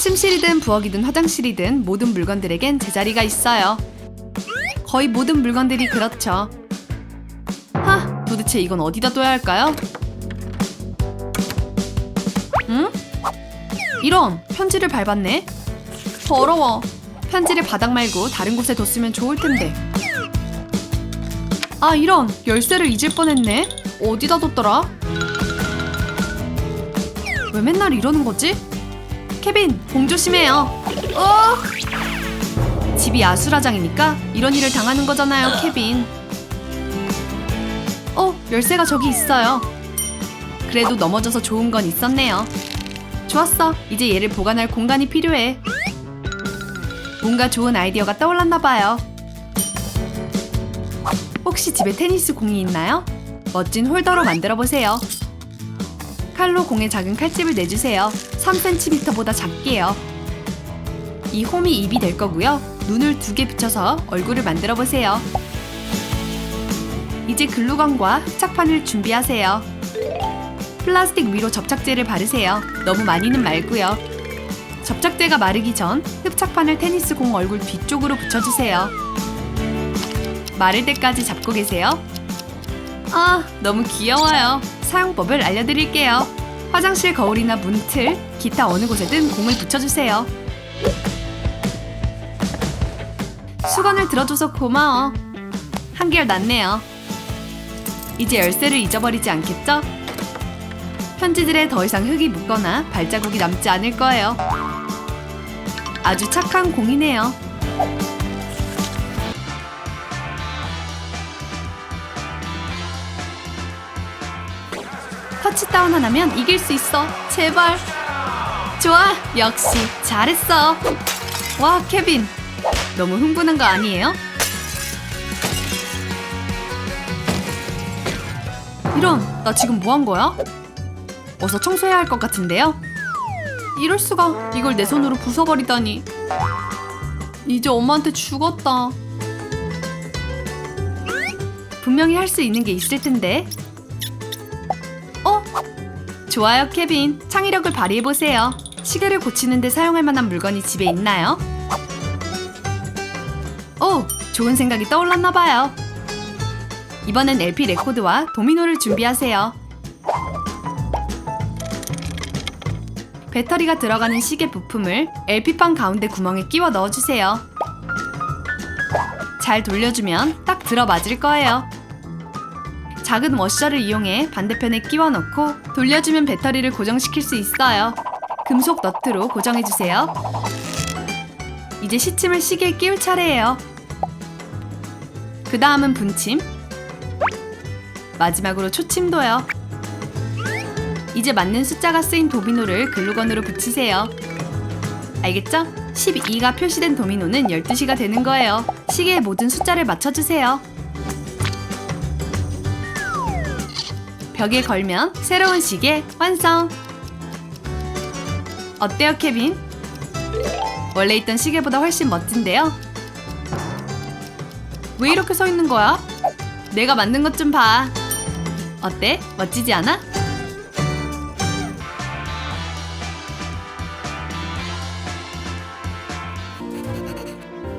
침실이든 부엌이든 화장실이든 모든 물건들에겐 제자리가 있어요. 거의 모든 물건들이 그렇죠. 하, 도대체 이건 어디다 둬야 할까요? 응? 이런 편지를 밟았네. 더러워. 편지를 바닥 말고 다른 곳에 뒀으면 좋을 텐데. 아 이런 열쇠를 잊을 뻔했네. 어디다 뒀더라? 왜 맨날 이러는 거지? 케빈, 공 조심해요. 어! 집이 아수라장이니까 이런 일을 당하는 거잖아요, 케빈. 어, 열쇠가 저기 있어요. 그래도 넘어져서 좋은 건 있었네요. 좋았어. 이제 얘를 보관할 공간이 필요해. 뭔가 좋은 아이디어가 떠올랐나 봐요. 혹시 집에 테니스 공이 있나요? 멋진 홀더로 만들어 보세요. 칼로 공에 작은 칼집을 내주세요. 3cm보다 작게요. 이 홈이 입이 될 거고요. 눈을 두 개 붙여서 얼굴을 만들어 보세요. 이제 글루건과 흡착판을 준비하세요. 플라스틱 위로 접착제를 바르세요. 너무 많이는 말고요. 접착제가 마르기 전 흡착판을 테니스 공 얼굴 뒤쪽으로 붙여주세요. 마를 때까지 잡고 계세요. 아, 너무 귀여워요. 사용법을 알려드릴게요. 화장실 거울이나 문틀, 기타 어느 곳에든 공을 붙여주세요. 수건을 들어줘서 고마워. 한결 낫네요. 이제 열쇠를 잊어버리지 않겠죠? 편지들에 더 이상 흙이 묻거나 발자국이 남지 않을 거예요. 아주 착한 공이네요. 터치다운 하나면 이길 수 있어. 제발. 좋아. 역시 잘했어. 와, 케빈. 너무 흥분한 거 아니에요? 이런, 나 지금 뭐 한 거야? 어서 청소해야 할 것 같은데요? 이럴 수가. 이걸 내 손으로 부숴버리다니. 이제 엄마한테 죽었다. 분명히 할 수 있는 게 있을 텐데. 어? 좋아요, 케빈. 창의력을 발휘해 보세요. 시계를 고치는데 사용할 만한 물건이 집에 있나요? 오, 좋은 생각이 떠올랐나 봐요. 이번엔 LP 레코드와 도미노를 준비하세요. 배터리가 들어가는 시계 부품을 LP판 가운데 구멍에 끼워 넣어주세요. 잘 돌려주면 딱 들어맞을 거예요. 작은 워셔를 이용해 반대편에 끼워 넣고 돌려주면 배터리를 고정시킬 수 있어요. 금속 너트로 고정해주세요. 이제 시침을 시계에 끼울 차례예요. 그 다음은 분침. 마지막으로 초침도요. 이제 맞는 숫자가 쓰인 도미노를 글루건으로 붙이세요. 알겠죠? 12가 표시된 도미노는 12시가 되는 거예요. 시계에 모든 숫자를 맞춰주세요. 벽에 걸면 새로운 시계 완성! 어때요, 케빈? 원래 있던 시계보다 훨씬 멋진데요? 왜 이렇게 서 있는 거야? 내가 만든 것 좀 봐. 어때? 멋지지 않아?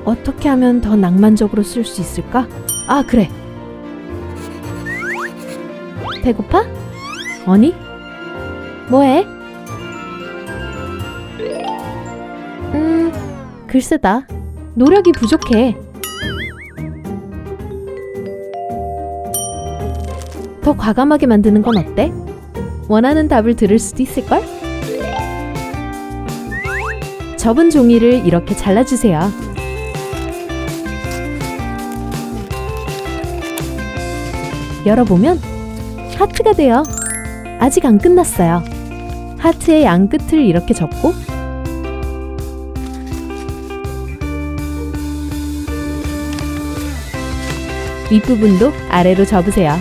어떻게 하면 더 낭만적으로 쓸 수 있을까? 아, 그래. 배고파? 어니? 뭐해? 음, 글쎄다. 노력이 부족해. 더 과감하게 만드는 건 어때? 원하는 답을 들을 수도 있을걸? 접은 종이를 이렇게 잘라주세요. 열어보면 하트가 돼요. 아직 안 끝났어요. 하트의 양 끝을 이렇게 접고 윗부분도 아래로 접으세요.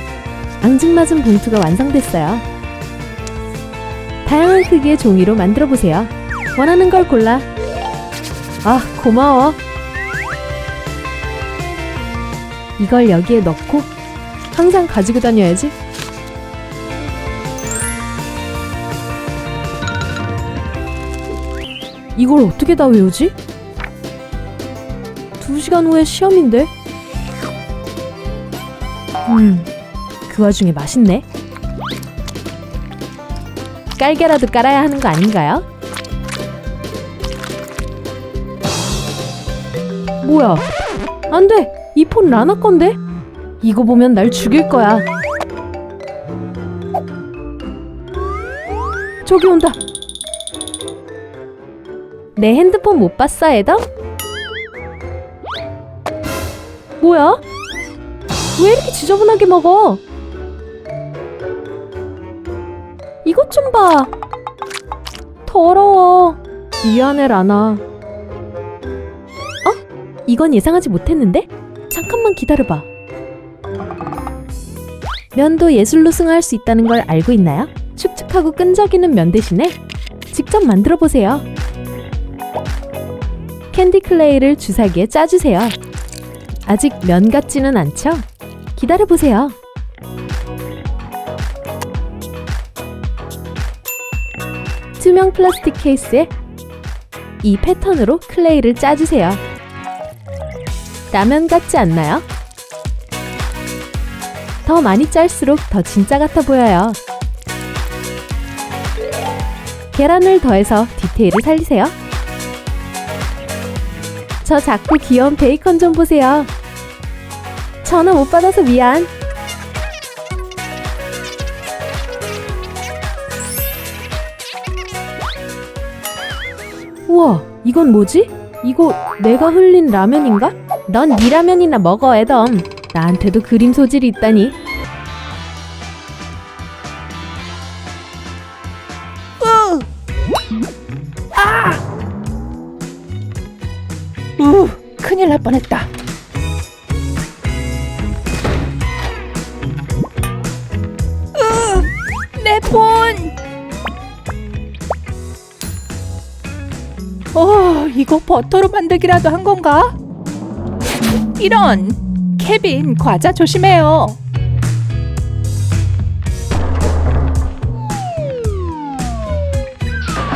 앙증맞은 봉투가 완성됐어요. 다양한 크기의 종이로 만들어 보세요. 원하는 걸 골라. 아, 고마워. 이걸 여기에 넣고 항상 가지고 다녀야지. 이걸 어떻게 다 외우지? 두 시간 후에 시험인데? 음, 그 와중에 맛있네. 깔개라도 깔아야 하는 거 아닌가요? 뭐야? 안 돼! 이 폰 라나 건데? 이거 보면 날 죽일 거야. 저기 온다. 내 핸드폰 못 봤어, 애덤? 뭐야? 왜 이렇게 지저분하게 먹어? 이것 좀 봐. 더러워. 미안해, 라나. 어? 이건 예상하지 못했는데? 잠깐만 기다려봐. 면도 예술로 승화할 수 있다는 걸 알고 있나요? 축축하고 끈적이는 면 대신에 직접 만들어 보세요. 캔디 클레이를 주사기에 짜주세요. 아직 면 같지는 않죠? 기다려 보세요. 투명 플라스틱 케이스에 이 패턴으로 클레이를 짜주세요. 라면 같지 않나요? 더 많이 짤수록 더 진짜 같아 보여요. 계란을 더해서 디테일을 살리세요. 저 작고 귀여운 베이컨 좀 보세요. 전화 못 받아서 미안. 우와, 이건 뭐지? 이거 내가 흘린 라면인가? 넌 네 라면이나 먹어, 애덤. 나한테도 그림 소질이 있다니. 뻔했다. 으, 내 폰. 어, 이거 버터로 만들기라도 한 건가? 이런. 케빈, 과자 조심해요.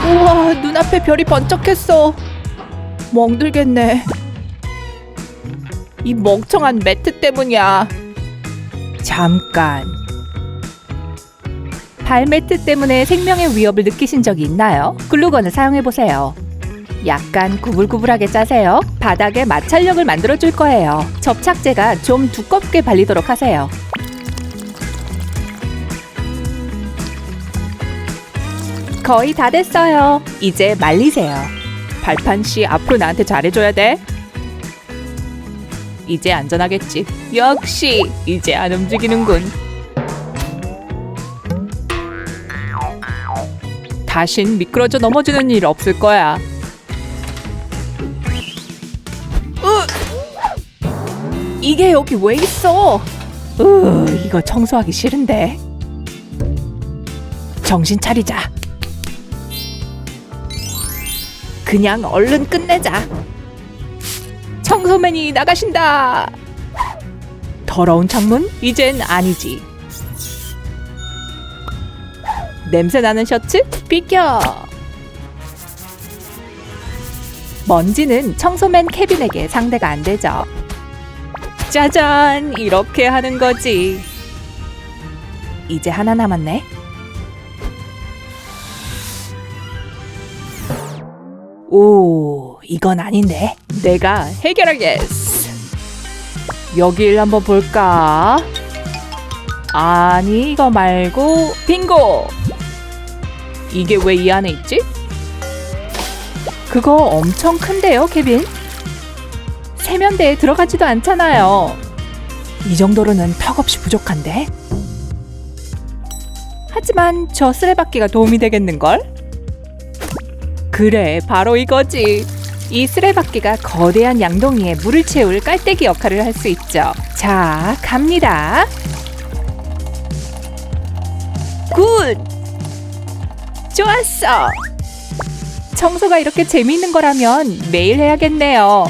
우와, 눈앞에 별이 번쩍했어. 멍들겠네. 이 멍청한 매트 때문이야. 잠깐. 발매트 때문에 생명의 위협을 느끼신 적이 있나요? 글루건을 사용해 보세요. 약간 구불구불하게 짜세요. 바닥에 마찰력을 만들어 줄 거예요. 접착제가 좀 두껍게 발리도록 하세요. 거의 다 됐어요. 이제 말리세요. 발판 씨 앞으로 나한테 잘해줘야 돼. 이제 안전하겠지. 역시 이제 안 움직이는군. 다신 미끄러져 넘어지는 일 없을 거야. 으! 이게 여기 왜 있어? 으, 이거 청소하기 싫은데. 정신 차리자. 그냥 얼른 끝내자. 청소맨이 나가신다. 더러운 창문? 이젠 아니지. 냄새 나는 셔츠? 비켜. 먼지는 청소맨 케빈에게 상대가 안 되죠. 짜잔, 이렇게 하는 거지. 이제 하나 남았네. 오, 이건 아닌데. 내가 해결하겠어. 여길 한번 볼까? 아니, 이거 말고 빙고. 이게 왜 이 안에 있지? 그거 엄청 큰데요, 케빈? 세면대에 들어가지도 않잖아요. 이 정도로는 턱없이 부족한데? 하지만 저 쓰레받기가 도움이 되겠는걸? 그래, 바로 이거지. 이 쓰레받기가 거대한 양동이에 물을 채울 깔때기 역할을 할 수 있죠. 자, 갑니다. 굿! 좋았어! 청소가 이렇게 재미있는 거라면 매일 해야겠네요.